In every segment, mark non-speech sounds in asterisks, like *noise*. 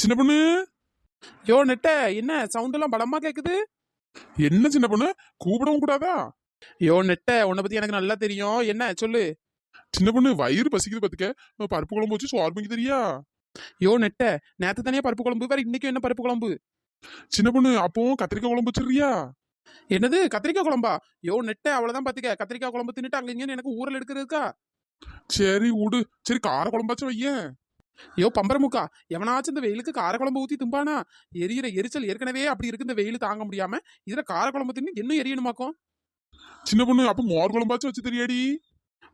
சின்ன பொண்ணு? யோ நெட்ட என்ன சவுண்ட் எல்லாம் பலமா கேக்குது? என்ன சின்ன பொண்ணு? கூப்பிடவும் கூடாதா? யோ நெட்ட உன்னை பத்தி எனக்கு நல்லா தெரியும். என்ன சொல்லு. சின்ன பொண்ணு வயிறு பசிக்குது பாத்துக்க. பருப்பு குழம்பு வச்சு பொங்கி தெரியா? யோ நெட்ட நேத்து தனியா பருப்பு குழம்பு வேற இன்னைக்கு என்ன பருப்பு குழம்பு? சின்ன பொண்ணு அப்பவும் கத்திரிக்காய் குழம்பு வச்சிருக்கியா என்னது கத்திரிக்காய் குழம்பா? யோ நெட்ட அவ்வளவுதான் பாத்துக்க. கத்திரிக்காய் குழம்பு தின்னுட்டு அங்க இங்கன்னு எனக்கு ஊரல் எடுக்கிறதுக்கா? சரி விடு. சரி கார குழம்பாச்சும் வையேன். யோ பம்பரமுக்கா. எவனாச்சும் இந்த வெயிலுக்கு கார குழம்பு ஊத்தி தும்பானா? எரியிற எரிச்சல் ஏற்கனவே அப்படி இருக்கு இந்த வெயில் தாங்க முடியாம. இதுல கார குழம்பு தின்னு இன்னும் எரியணுமாக்கும் சின்ன பொண்ணு அப்ப மோர் குழம்பாச்சும் வச்சு தெரியாடி?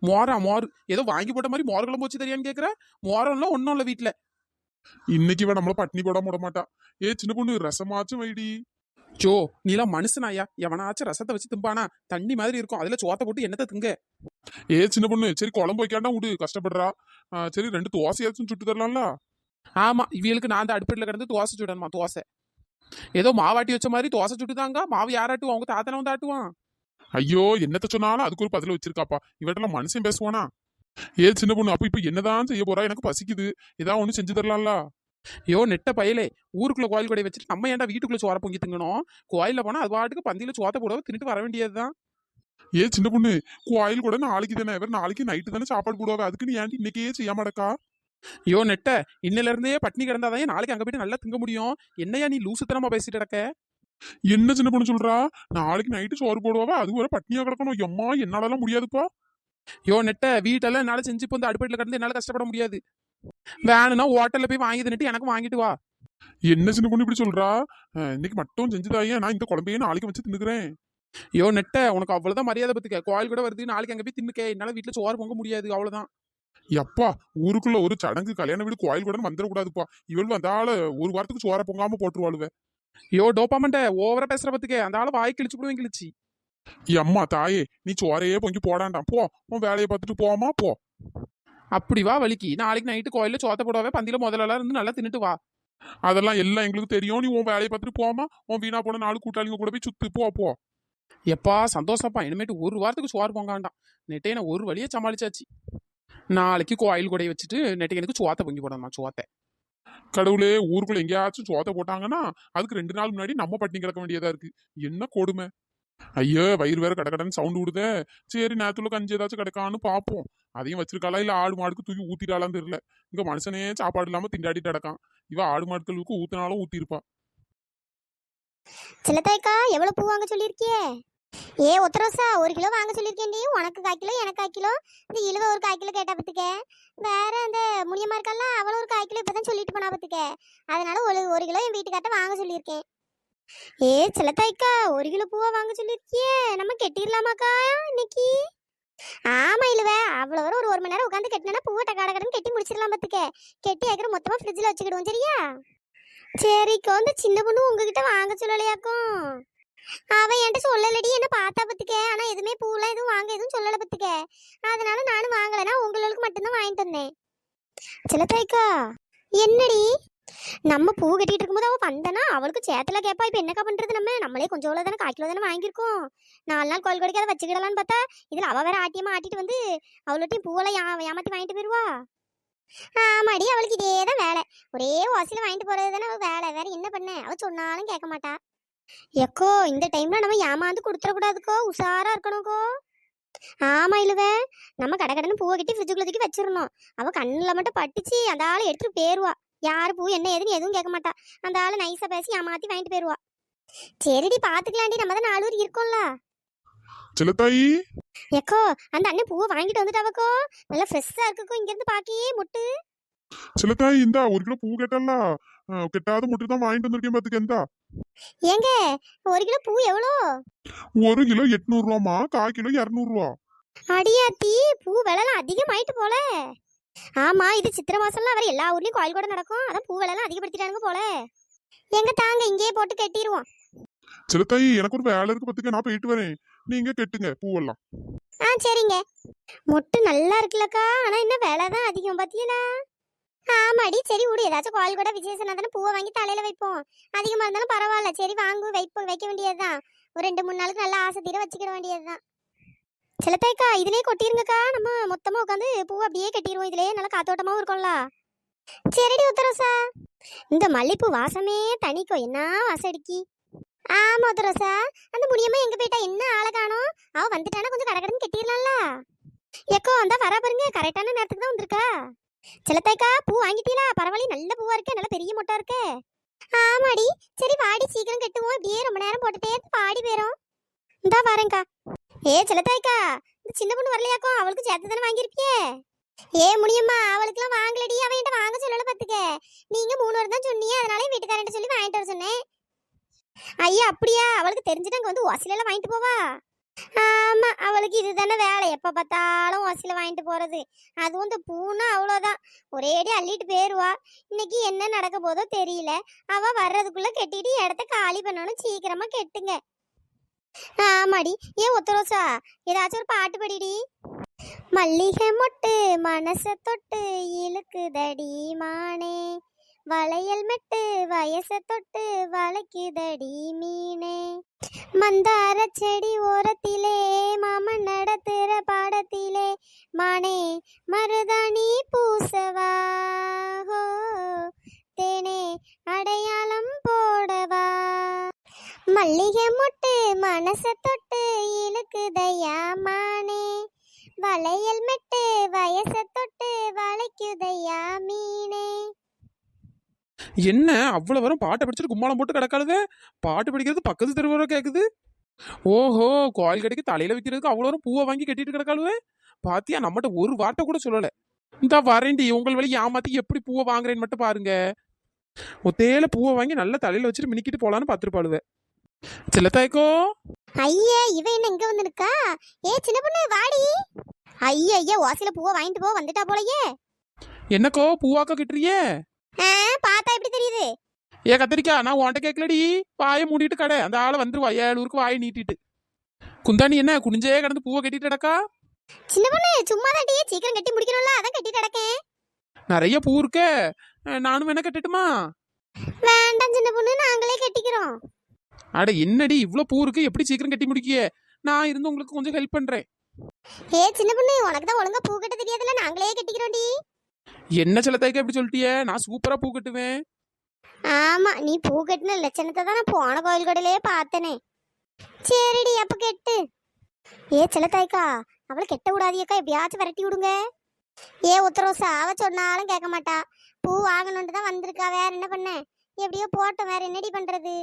மோரா மோர். ஏதோ வாங்கி போட்ட மாதிரி மோர் குழம்பு வச்சு தெரியான்னு கேக்குற? மோரம்லாம் ஒன்றும் இல்லை வீட்டுல இன்னைக்கு இவன் நம்மள பட்னி போடாம விட மாட்டான் ஏ சின்ன பொண்ணு ரசமாச்சும் வைடி. ஜோ நீலாம் மனுஷனாயா எவனாச்சும் ரசத்தை வச்சு திம்பானா தண்ணி மாதிரி இருக்கும். அதுல சோத்தை போட்டு என்னத்தை திங்க? ஏ சின்ன பொண்ணு சரி குழம்பு வைக்காண்டா விடு கஷ்டப்படுறா. சரி ரெண்டு தோசையாச்சும் சுட்டு தரலாம்ல? ஆமா இவளுக்கு நான் அந்த அடுப்பில் கிடந்து தோசை சுடணுமா தோசை ஏதோ மாவாட்டி வச்ச மாதிரி தோசை சுட்டுதாங்க? மாவு யாராட்டுவோம் அவங்க தாத்தனை வந்து ஆட்டுவான் ஐயோ என்னத்த சொன்னாலும் அதுக்கு ஒரு பதில் வச்சிருக்காப்பா. இவட்டெல்லாம் மனுஷன் பேசுவானா? ஏ சின்ன பொண்ணு அப்ப இப்ப என்னதான் செய்ய போறா? எனக்கு பசிக்குது. ஏதாவது ஒண்ணு செஞ்சு தரலாம்ல? ஐயோ நெட்ட பயலே ஊருக்குள்ள கோயில் கொடை வச்சுட்டு நம்ம ஏன்டா வீட்டுக்குள்ள சோற பொங்கி திங்கணும்? கோயில்ல போனா அது பாட்டுக்கு பந்தியில சோத்தை போடவே தின்னுட்டு வர வேண்டியதுதான். ஏ சின்ன பொண்ணு கோயில் கூட நாளைக்கு தானே? இவர் நாளைக்கு நைட்டு தானே சாப்பாடு போடுவாங்க அதுக்கு நீ ஏன்டி இன்னைக்கே செய்ய மாட்டக்கா? ஐயோ நெட்ட இன்னில இருந்தே பட்னி கிடந்தாதான் நாளைக்கு அங்க போயிட்டு நல்லா திங்க முடியும்? என்னையா நீ லூசுத்தனமா பேசிட்டு கிடக்க? என்ன சின்ன பொண்ணு சொல்றா? நாளைக்கு நைட்டு சோறு போடுவாவ அது வரை பட்னியா கிடக்கணும். எம்மா என்னாலலாம் முடியாதுப்பா. யோ நெட்ட வீட்டெல்லாம் என்னால செஞ்சு இப்போ இந்த அடுப்பேட்டில் கிடந்து என்னால கஷ்டப்பட முடியாது. வேணும்னா ஹோட்டல்ல போய் வாங்கி தின்னுட்டு எனக்கு வாங்கிட்டு வா. என்ன சின்ன பொண்ணு இப்படி சொல்றா? இன்னைக்கு மட்டும் செஞ்சுதாயே நான் இந்த குழம்பையே நாளைக்கு வச்சு தின்னுக்கிறேன். ஐயோ நெட்ட உனக்கு அவ்வளவுதான் மரியாதை பத்துக்க. கோயில் கூட வருது நாளைக்கு அங்க போய் தின்னுக்க. என்னால வீட்டுல சோறு பொங்க முடியாது அவ்வளவுதான். எப்பா ஊருக்குள்ள ஒரு சடங்கு கல்யாண வீடு கோயில் கூட வந்துடக்கூடாதுப்பா. இவள் வந்தால ஒரு வாரத்துக்கு சோற பொங்காம போட்டுருவாளுவ. ஐயோ டோப்பாமண்ட ஓவரா பேசுற பத்துக்க. அந்த ஆளு வாய் கிழிச்சு விடுவேன் கிழிச்சு. அம்மா தாயே நீ சோறையே பொங்கி போடாண்டாம். போ உன் வேலையை பார்த்துட்டு போமா போ. அப்படி வா வலிக்கு. நாளைக்கு நைட்டு கோயிலில் சோத்த போடவே பந்தியில் முதல்ல இருந்து நல்லா தின்னுட்டு வா. அதெல்லாம் எல்லாம் எங்களுக்கு தெரியும். நீ உன் வேலையை பார்த்துட்டு போமா உன் வீணா போன நாலு கூட்டாளிங்க கூட போய் சுத்து போ போ. எப்பா சந்தோஷப்பா. இனிமேட்டு ஒரு வாரத்துக்கு சோறு பொங்காண்டாம். நெட்டே நான் ஒரு வழியே சமாளிச்சாச்சு. நாளைக்கு கோயில் கொடைய வச்சுட்டு நெட்டை எனக்கு சோத்தை பொங்கி போடணுமா சோத்தை? கடவுளே ஊருக்குள்ள எங்கேயாச்சும் சோத்தை போட்டாங்கன்னா அதுக்கு ரெண்டு நாள் முன்னாடி நம்ம பட்டினி கிடக்க வேண்டியதா இருக்கு. என்ன கொடுமை? ஐயோ வயிறு வேற கடகடன்னு சவுண்ட் விடுதே சரி நேரத்துல கஞ்சி ஏதாச்சும் கிடக்கான்னு பார்ப்போம் அதையும் வச்சிருக்காளா? இல்ல ஆடு மாடுக்கு தூக்கி ஊத்திட்டாலான்னு தெரியல. இங்க மனுஷனே சாப்பாடு இல்லாம திண்டாடிட்டு கிடக்கான். இவ ஆடு மாடுகளுக்கு ஊத்தினாலும் ஊத்திருப்பா சிலத்தாய்க்கா எவ்வளவு பூ வாங்க சொல்லியிருக்கியே? ஏ ஒத்தரோசா ஒரு கிலோ வாங்க சொல்லியிருக்கேன்டி உனக்கு கால் கிலோ எனக்கு கால் கிலோ. இந்த இழுவ ஒரு கால் கிலோ கேட்டா பத்துக்க. வேற அந்த முனியம்மா இருக்கல்ல அவளும் ஒரு கால் கிலோ இப்பதான் சொல்லிட்டு போனா பத்துக்க. அதனால ஒரு ஒரு கிலோ என் வீட்டுக்கார்ட்ட வாங்க சொல்லியிருக்கேன். ஏ சிலத்தாய்க்கா ஒரு கிலோ பூவா வாங்க சொல்லியிருக்கியே நம்ம கெட்டிடலாமாக்கா இன்னைக்கு? ஆமா இழுவ அவ்வளோ வரும் ஒரு ஒரு மணி நேரம் உட்காந்து கட்டினா பூவை டக்காட கடன் கட்டி முடிச்சிடலாம் பத்துக்க. கெட்டி ஆக்கிற மொத்தமா ஃப்ரிட்ஜில் வச்சுக்கிடுவோம் சரியா? சரிக்கோ இந்த சின்ன பொண்ணு உங்ககிட்ட வாங்க சொல்லலையாக்கும் அவ என்கிட்ட சொல்லலடி என்ன பார்த்தா பத்துக்க. ஆனா எதுவுமே பூலாம் எதுவும் வாங்க எதுவும் சொல்லல பத்துக்க. அதனால நானும் வாங்கலைன்னா உங்களுக்கு மட்டும்தான் வாங்கிட்டு வந்தேன். சிலத்தாய்க்கா என்னடி? நம்ம பூ கட்டிட்டு இருக்கும்போது அவள் வந்தனா அவளுக்கு சேத்துல கேட்பா இப்ப என்னக்கா பண்றது நம்ம? நம்மளே கொஞ்சம் அவ்வளவு தானே கால் கிலோ தானே வாங்கியிருக்கோம். நாலு நாள் கோயில் கொடிக்காத வச்சுக்கிடலான்னு பார்த்தா இதுல அவ வேற ஆட்டியமா ஆட்டிட்டு வந்து அவள்கிட்டையும் பூவெல்லாம் யா- ஏமாத்தி வாங்கிட்டு போயிருவா. ஆமாடி அவளுக்கு இதே தான் வேலை. ஒரே வாசியில வாங்கிட்டு போறது தானே அவள் வேலை. வேற என்ன பண்ண? அவள் சொன்னாலும் கேட்க மாட்டா. எக்கோ இந்த டைம்ல நம்ம ஏமாந்து கொடுத்துடக்கூடாதுக்கோ? உஷாரா இருக்கணும்க்கோ? ஆமா இல்லவே நம்ம கடை கடன் பூவை கட்டி ஃப்ரிட்ஜுக்குள்ள தூக்கி வச்சிடணும். அவ கண்ணில் மட்டும் பட்டுச்சு அந்த ஆளை எடுத்துட்டு போயிருவா. யார் பூ என்ன ஏதுன்னு எதுவும் கேட்க மாட்டா. அந்த ஆளை நைஸா பேசி ஏமாத்தி வாங்கிட்டு போயிருவா. சரிடி பாத்துக்கலாண்டி நம்ம தான் நாலு ஊர் இருக்கோம்ல. சிலத்தாயி எக்கோ அந்த அண்ணன் பூவை வாங்கிட்டு வந்துட்டாவக்கோ. நல்லா ஃப்ரெஷ்ஷா இருக்குக்கோ இங்க இருந்து பாக்கியே முட்டு. சிலத்தாயி இந்தா ஒரு கிலோ பூ கேட்டல்ல அஹ், கெட்டாத முட்டு தான் வாங்கிட்டு வந்திருக்கேன் பாத்துக்க இந்தா. ஏங்க ஒரு கிலோ பூ எவ்வளோ? ஒரு கிலோ எட்நூறு ரூபாமா கால் கிலோ இரநூறு ரூபா அடியாத்தி பூ விலைலாம் அதிகமாயிட்டு போல. ஆமா இது சித்திரை மாசம்லாம் வர எல்லா ஊர்லயும் கோயில் கூட நடக்கும். அதான் பூ விலைலாம் அதிகப்படுத்திட்டானுங்க போல. எங்க தாங்க இங்கேயே போட்டு கட்டிடுவோம் சிலத்தாயி எனக்கு ஒரு வேலை இருக்கு பாத்துக்க நான் போயிட்டு வரேன். நீங்க கெட்டுங்க பூவெல்லாம். ஆ சரிங்க. மொட்டு நல்லா இருக்குல்லக்கா ஆனா என்ன விலை தான் அதிகம் பாத்தீங்களா? ஆமாடி சரி விடு ஏதாச்சும் கோயில் கூட விசேஷம் தானே பூவை வாங்கி தலையில வைப்போம். அதிகமா இருந்தாலும் பரவாயில்ல சரி வாங்கு வைப்போம் வைக்க வேண்டியதுதான். ஒரு ரெண்டு மூணு நாளுக்கு நல்லா ஆசை தீர வச்சுக்கிட வேண்டியதுதான். சிலத்தாய்க்கா இதுலயே கொட்டிருங்கக்கா. நம்ம மொத்தமா உட்காந்து பூவை அப்படியே கட்டிடுவோம் இதுலயே நல்லா காத்தோட்டமாவும் இருக்கும்ல. சரிடி உத்தரசா இந்த மல்லிப்பூ வாசமே தனிக்கும் என்ன வாசம் அடிக்கி ஆமா உத்தரசா அந்த முடியம்மா எங்க போயிட்டா? என்ன ஆளை காணோம்? அவ வந்துட்டானா கொஞ்சம் கடகடன்னு கட்டிடலாம்ல. எக்கோ வந்தா வர பாருங்க. கரெக்டான நேரத்துக்கு தான் வந்திருக்கா. செல்லத்தாய்க்கா பூ வாங்கிட்டீங்களா? பரவாயில்ல நல்ல பூவா இருக்கே. நல்ல பெரிய மொட்டா இருக்கே. ஆமாடி. சரி வாடி சீக்கிரம் கட்டுவோம். இப்படியே ரொம்ப நேரம் போட்டுட்டே பாடி போயிரும். இந்தா வரேங்க்கா ஏ செல்லத்தாய்க்கா இந்த சின்ன பொண்ணு வரலையாக்கும் அவளுக்கு சேர்த்து தானே வாங்கியிருப்பியே? ஏ முடியுமா அவளுக்குலாம் வாங்கலடி. அவன் என்கிட்ட வாங்க சொல்லல பாத்துக்க. நீங்க மூணு வரம் தான் சொன்னீங்க. அதனால வீட்டுக்காரன்ட்டு சொல்லி வாங்கிட்டு வர சொன்னேன். ஐயா அப்படியா? அவளுக்கு தெரிஞ்சுட்டு அங்க வந்து ஒசிலெல்லாம் வாங்கிட்டு போவா? ஆமா அவளுக்கு இதுதானே வேலை. எப்ப பார்த்தாலும் ஒசில வாங்கிட்டு போறது. அதுவும் இந்த பூனா அவ்வளோதான் ஒரேடி அள்ளிட்டு போயிருவா. இன்னைக்கு என்ன நடக்க போதோ தெரியல. அவ வர்றதுக்குள்ள கெட்டிட்டு இடத்த காலி பண்ணணும். சீக்கிரமா கெட்டுங்க. ஆமாடி. ஏன் ஒத்தரோசா ஏதாச்சும் ஒரு பாட்டு படிடி. மல்லிகை மொட்டு மனச தொட்டு இழுக்குதடி மானே. வளையல் மெட்டு வயச தொட்டு வளைக்குதடி மீனே. மந்தார செடி ஓரத்திலே மாமன் நடத்துற பாடத்திலே மானே மருதாணி பூசவா ஹோ தேனே அடைய மல்லிகை மொட்டு மனச தொட்டு இழுக்குதையா மானே? வளையல் மெட்டு வயச தொட்டு வளைக்குதையா மீனே? என்ன? அவ்வளவு வரும் பாட்டை படிச்சுட்டு கும்மாளம் போட்டு கிடக்காளுவே? பாட்டு படிக்கிறது பக்கத்து தெருவரை கேக்குது? ஓஹோ கோயில் கடைக்கு தலையில வைக்கிறதுக்கு அவ்வளோ வரும் பூவை வாங்கி கட்டிட்டு கிடக்காளுவே? பாத்தியா நம்மகிட்ட ஒரு வார்த்தை கூட சொல்லல. இந்த வரேன்டி உங்கள் வழி ஏமாத்தி எப்படி பூவை வாங்குறேன்னு மட்டும் பாருங்க. ஒத்தேல பூவை வாங்கி நல்ல தலையில வச்சுட்டு மினிக்கிட்டு போலான்னு பாத்துருப்பாளுவ சில்லத்தாய்க்கோ. ஐயே இவ என்ன இங்க வந்து நிக்கா ஏ சின்ன பொண்ணு வாடி. ஐயா ஐயா வாசில பூவை வாங்கிட்டு போ வந்துட்டா போலயே. என்னக்கோ பூவாக்க கிட்டுறியே? ஆ, பார்த்தா எப்படி தெரியுது? ஏ கத்திரிக்கா நான் உன்கிட்ட கேட்கலடி வாயை மூடிட்டு கடை. அந்த ஆளை வந்துருவா. ஏழூருக்கு வாயை நீட்டிட்டு. குந்தாணி என்ன குனிஞ்சே கிடந்து பூவை கட்டிட்டு கிடக்கா? சின்ன பொண்ணு சும்மா தாண்டி சீக்கிரம் கட்டி முடிக்கணும்ல அதான் கட்டிட்டு கிடக்கேன். நிறைய பூ இருக்கே. அஹ் நானும் வேணா கட்டட்டுமா? வேண்டாம் சின்ன பொண்ணு நாங்களே கட்டிக்கிறோம். அட என்னடி இவ்ளோ பூ இருக்கு எப்படி சீக்கிரம் கட்டி முடிக்கிய? நான் இருந்து உங்களுக்கு கொஞ்சம் ஹெல்ப் பண்றேன். ஏ சின்ன பொண்ணு உனக்கு தான் ஒழுங்கா பூ கட்ட தெரியாதுல நாங்களே கட்டிக்கிறோம்டி என்ன சிலத்தாய்க்கா இப்படி சொல்லிட்டியே? நான் சூப்பரா பூ கட்டுவேன். ஆமா நீ பூ கட்டின லட்சணத்தை தான் நான் போன கோயில் கடையிலே பார்த்தனே. சரிடி அப்ப கெட்டு. ஏ செல்லத்தாய்க்கா அவளை கெட்ட விடாதியக்கா எப்படியாச்சும் விரட்டி விடுங்க. ஏ உத்தரவுசா அவ சொன்னாலும் கேட்க மாட்டா. பூ வாங்கணுன்ட்டு தான் வந்திருக்கா வேற என்ன பண்ண? எப்படியோ போட்டோம் வேற என்னடி பண்றது?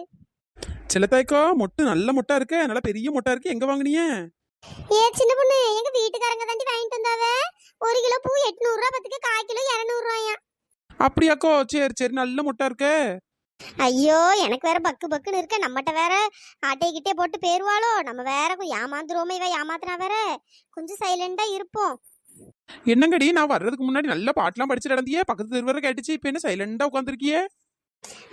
சிலத்தாய்க்கா மொட்டு நல்ல மொட்டா இருக்கு நல்ல பெரிய மொட்டா இருக்கு. எங்க வாங்குனீங்க? ஏ சின்ன பொண்ணு எங்க வீட்டுக்காரங்க தாண்டி வாங்கிட்டு வந்தாவ? ஒரு கிலோ பூ எட்நூறு ரூபா பத்துக்கு கால் கிலோ இரநூறு ரூபாயா அப்படியாக்கோ? சரி சரி நல்ல மொட்டா இருக்கே. ஐயோ எனக்கு வேற பக்கு பக்குன்னு இருக்க. நம்மகிட்ட வேற ஆட்டைக்கிட்டே போட்டு பேருவாளோ? நம்ம வேற ஏமாந்துருவோமே இவ ஏமாத்துனா வேற. கொஞ்சம் சைலண்டா இருப்போம். என்னங்கடி நான் வர்றதுக்கு முன்னாடி நல்ல பாட்டுலாம் படிச்சு நடந்தியே? பக்கத்து தெருவரை கேட்டுச்சு இப்ப என்ன சைலண்டா உட்காந்துருக்கியே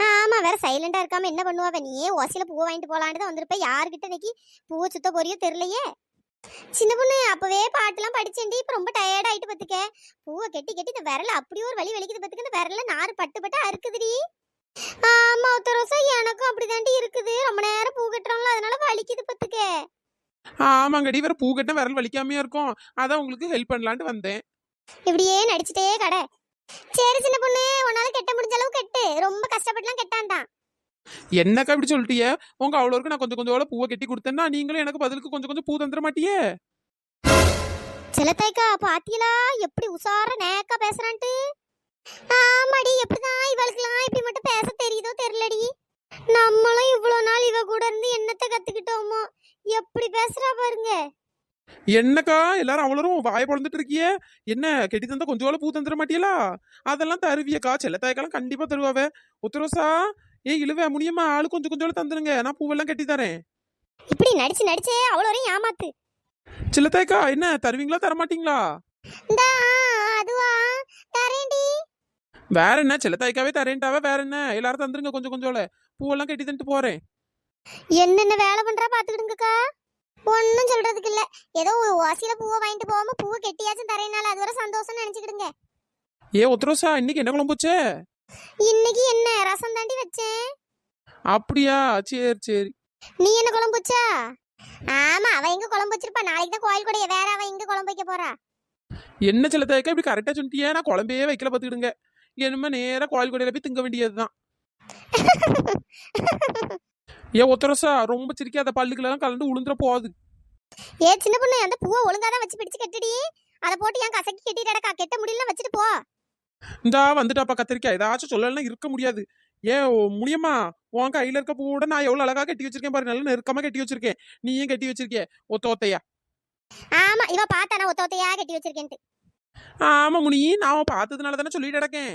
ஆமா வேற சைலண்டா இருக்காம என்ன பண்ணுவாவ நீயே ஓசில பூவை வாங்கிட்டு போலான்னு தான் வந்திருப்ப. யாருக்கிட்ட இன்னைக்கு பூவை சுத்த போறியோ தெரியலையே. சின்ன பொண்ணு அப்பவே பாட்டுலாம் படிச்சேன்டி. இப்ப ரொம்ப டயர்ட் ஆயிட்டு பத்துக்க. பூவை கெட்டி கெட்டி இந்த விரல அப்படியே ஒரு வலி வலிக்குது பத்துக்க. இந்த விரல்ல நாறு பட்டு பட்டு அறுக்குதுடி. ஆமா ஒத்தரோசா எனக்கும் அப்படிதாண்டி இருக்குது. ரொம்ப நேரம் பூ கட்டுறாங்களோ அதனால வலிக்குது பத்துக்க. ஆமாங்கடி வேற பூ கட்டினா விரல் வலிக்காமையா இருக்கும். அதான் உங்களுக்கு ஹெல்ப் பண்ணலான்ட்டு வந்தேன். இப்படியே நடிச்சிட்டே கடை. சரி சின்ன பொண்ணு. உன்னால கெட்ட முடிஞ்ச அளவு கெட்டு. ரொம்ப கஷ்டப்பட்டுலாம் கெட்டான்டான். என்னக்கா இப்படி சொல்லிட்டியே? உங்க அவ்வளோருக்கு நான் கொஞ்சம் கொஞ்சம் பூவை கட்டி கொடுத்தேன்னா நீங்களும் எனக்கு பதிலுக்கு கொஞ்சம் கொஞ்சம் பூ தந்துட மாட்டியே? செல்லத்தாய்க்கா பாத்தீங்களா எப்படி உசார நேக்கா பேசுறான்ட்டு? என்னக்கா? எல்லாரும் அவ்வளோரும் வாய பொழந்துட்டு இருக்கியே? என்ன கெட்டி தந்தா கொஞ்சம் பூ தந்துட மாட்டியலா? அதெல்லாம் தருவியக்கா. செல்லத்தாய்க்கெல்லாம் கண்டிப்பா தருவாவ. உத்தரோசா? ஏ இழுவ முடியுமா ஆளு கொஞ்சம் கொஞ்சம் தந்துருங்க. நான் பூவெல்லாம் கட்டி தரேன். இப்படி நடிச்சு நடிச்சே அவ்வளோ வரையும் ஏமாத்து. செல்லத்தாய்க்கா என்ன தருவீங்களா தரமாட்டீங்களா? இந்தா அதுவா? தரேன்டி. வேற என்ன? செல்லத்தாய்க்காவே தரேன்ட்டாவே. வேற என்ன? எல்லாரும் தந்துருங்க கொஞ்சம் கொஞ்சம் பூவெல்லாம் கட்டி தந்துட்டு போறேன். என்னென்ன வேலை பண்றா? பாத்துக்கிடுங்கக்கா. ஒன்னும் சொல்றதுக்கு இல்ல. ஏதோ ஒரு வாசியில பூவை வாங்கிட்டு போகாம பூவை கெட்டியாச்சும் தரேனால அது வரை சந்தோஷம் நினைச்சுக்கிடுங்க. ஏ உத்தரோசா இன்னைக்கு என்ன குழம்பு வச்சே இன்னைக்கு என்ன ரசம் தாண்டி வச்சேன். அப்படியா? சரி சரி. நீ என்ன குழம்பு வச்சா ஆமா அவ எங்க குழம்பு வச்சிருப்பா. நாளைக்கு தான் கோயில் கூட வேற அவ எங்க குழம்பு வைக்க போறா? என்ன செல்லத்தாய்க்கா இப்படி கரெக்டா சொல்லிட்டியே? நான் குழம்பே வைக்கல பாத்துக்கிடுங்க. என்னமே நேரா கோயில் கடையில போய் திங்க வேண்டியதுதான். *laughs* ஏ ஒத்தரசா ரொம்ப சிரிக்காத பல்லுக்கெல்லாம் கலந்து உளுந்துற போகுது. ஏ சின்ன பொண்ணு அந்த பூவை ஒழுங்கா தான் வச்சு பிடிச்சு கட்டுடி. அதை போட்டு ஏன் கசக்கி கட்டிட்டடா கெட்ட முடியல வச்சுட்டு போ. இந்தா வந்துட்டாப்பா கத்திரிக்காய். ஏதாச்சும் சொல்லலாம் இருக்க முடியாது. ஏன் முடியுமா உன் கையில இருக்க பூவோட நான் எவ்வளவு அழகா கட்டி வச்சிருக்கேன் பாரு. நல்லா நெருக்கமா கட்டி வச்சிருக்கேன். நீயும் கட்டி வச்சிருக்கே ஒத்த ஒத்தையா? ஆமா இவ பார்த்தா நான் ஒத்த ஒத்தையா கட்டி வச்சிருக்கேன்ட்டு? ஆமா முனி. நான் பார்த்ததுனால தானே சொல்லிட்டு கிடக்கேன்.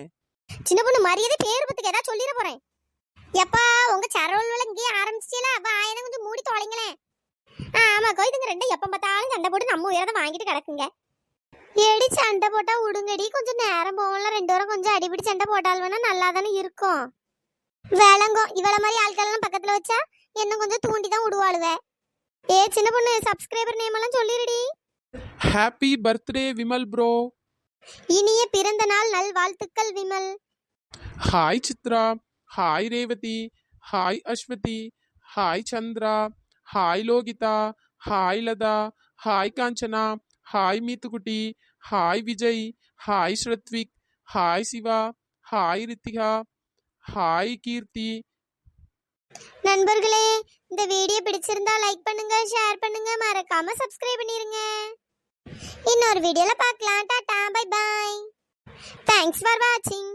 சின்ன பொண்ணு மரியாதை பேர் பத்துக்கு ஏதாவது சொல்லிட போறேன். எப்பா உங்க சரவல் இங்கேயே ஆரம்பிச்சிச்சல அப்ப ஆயனை கொஞ்சம் மூடி தொலைங்களேன். ஆமா கோயிலுங்க ரெண்டும் எப்ப பார்த்தாலும் சண்டை போட்டு நம்ம உயரத்தை வாங்கிட்டு கிடக்குங்க. எடி சண்டை போட்டா விடுங்கடி கொஞ்சம் நேரம் போகல ரெண்டு பேரும் கொஞ்சம் அடிபிடி சண்டை போட்டால் வேணா நல்லா தானே இருக்கும். விளங்கும் இவள மாதிரி ஆட்களெல்லாம் பக்கத்துல வச்சா என்ன கொஞ்சம் தூண்டி தான் விடுவாளுவ. ஏ சின்ன பொண்ணு சப்ஸ்கிரைபர் நேம் எல்லாம் சொல்லிருடி. ஹாப்பி பர்த்டே விமல் ப்ரோ இனிய பிறந்த நாள் நல் வாழ்த்துக்கள் Vimal hi Chitra. Hi Revathi hi Aswathi hi Chandra hi Lohitha hi Latha hi Kanchana hi Meethukutti hi Vijay hi Srathvik hi Siva hi Rithika hi Keerthi நண்பர்களே இந்த video பிடிச்சிருந்தா like பண்ணுங்க share பண்ணுங்க மறக்காம சப்ஸ்கிரைப் பண்ணிருங்க. இன்னொரு வீடியோல பார்க்கலாம். Tata bye bye thanks for வாட்சிங்